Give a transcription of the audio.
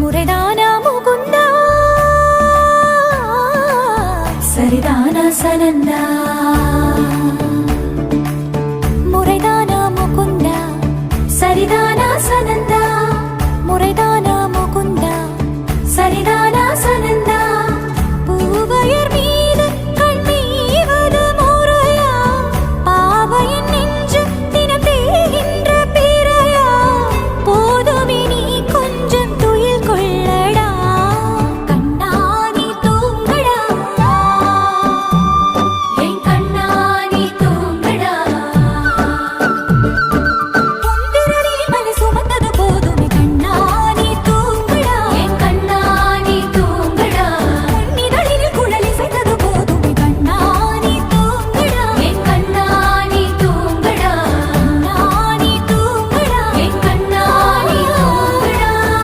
మురదానా Mukunda? సరిదానా సనందా